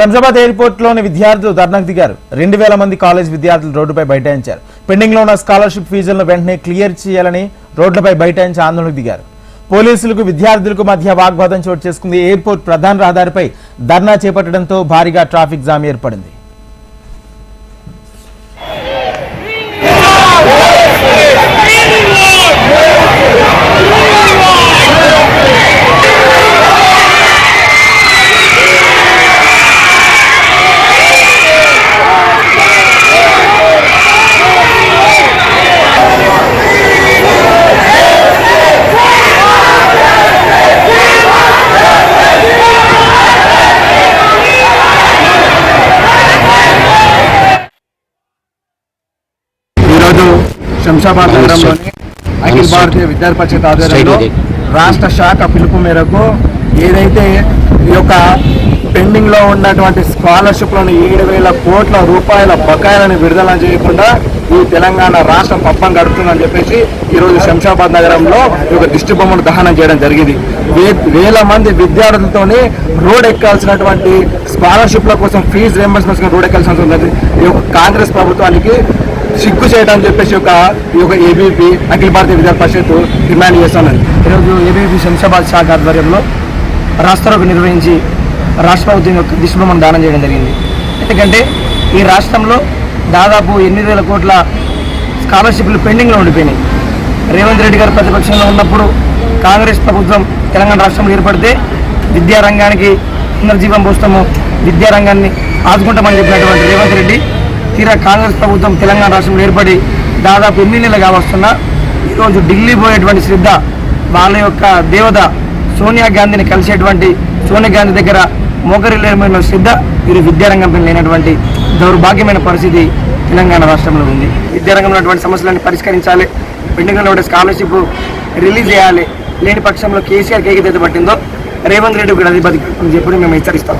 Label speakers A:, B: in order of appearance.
A: శంషాబాద్ ఎయిర్పోర్ట్లోని విద్యార్థులు ధర్నాకు దిగారు. రెండు వేల మంది కాలేజ్ విద్యార్థులు రోడ్డుపై బైఠాయించారు. పెండింగ్లో ఉన్న స్కాలర్షిప్ ఫీజులను వెంటనే క్లియర్ చేయాలని రోడ్లపై బైఠాయించి ఆందోళనకు దిగారు. పోలీసులకు విద్యార్థులకు మధ్య వాగ్వాదం చోటు చేసుకుంది. ఎయిర్పోర్ట్ ప్రధాన రహదారిపై ధర్నా చేపట్టడంతో భారీగా ట్రాఫిక్ జామ్ ఏర్పడింది
B: ఈరోజు శంషాబాద్ నగరంలోని అఖిల భారతీయ విద్యార్థి పరిషత్ ఆధ్వర్యంలో రాష్ట్ర శాఖ పిలుపు మేరకు ఏదైతే ఈ యొక్క పెండింగ్లో ఉన్నటువంటి స్కాలర్షిప్లను ఏడు వేల కోట్ల రూపాయల బకాయిలను విడుదల చేయకుండా ఈ తెలంగాణ రాష్ట్రం పప్పం గడుపుతుందని చెప్పేసి ఈరోజు శంషాబాద్ నగరంలో ఈ యొక్క దిష్టి బొమ్మను దహనం చేయడం జరిగింది. వేల మంది విద్యార్థులతోని రోడ్ ఎక్కాల్సినటువంటి స్కాలర్షిప్ల కోసం ఫీజు రియంబర్స్మెంట్ రోడ్ ఎక్కాల్సిన కాంగ్రెస్ ప్రభుత్వానికి సిగ్గు చేయడం అని చెప్పేసి ఒక ఈ యొక్క ఏబీపీ అఖిల భారతీయ విద్యార్థి పరిషత్ డిమాండ్ చేస్తున్నది
C: ఈరోజు ఏబీపీ శంషాబాద్ శాఖ ఆధ్వర్యంలో రాష్ట్రాలకు నిర్వహించి రాష్ట్ర ప్రభుత్వం యొక్క దిశబొమ్మను దానం చేయడం జరిగింది. ఎందుకంటే ఈ రాష్ట్రంలో దాదాపు ఎనిమిది వేల కోట్ల స్కాలర్షిప్లు పెండింగ్లో ఉండిపోయినాయి. రేవంత్ రెడ్డి గారు ప్రతిపక్షంలో ఉన్నప్పుడు కాంగ్రెస్ ప్రభుత్వం తెలంగాణ రాష్ట్రంలో ఏర్పడితే విద్యారంగానికి పునర్జీవం పోస్తాము విద్యారంగాన్ని ఆదుకుంటామని చెప్పినటువంటి రేవంత్ రెడ్డి తీరా కాంగ్రెస్ ప్రభుత్వం తెలంగాణ రాష్ట్రంలో ఏర్పడి దాదాపు ఎనిమిది నెలలు ఈరోజు ఢిల్లీ పోయేటువంటి శ్రద్ధ వాళ్ళ యొక్క దేవత సోనియా గాంధీని కలిసేటువంటి సోనియా గాంధీ దగ్గర మోకరిల్లేమైన శ్రద్ధ వీరు విద్యారంగంపై లేనటువంటి దౌర్భాగ్యమైన పరిస్థితి తెలంగాణ రాష్ట్రంలో ఉంది. విద్యారంగంలో ఉన్నటువంటి సమస్యలను పరిష్కరించాలి పెండింగ్లో ఉండే స్కాలర్షిప్ రిలీజ్ చేయాలి. లేని పక్షంలో కేసీఆర్ కేకి పట్టిందో రేవంత్ రెడ్డి కూడా అధిపతి చెప్పడం మేము హెచ్చరిస్తాం.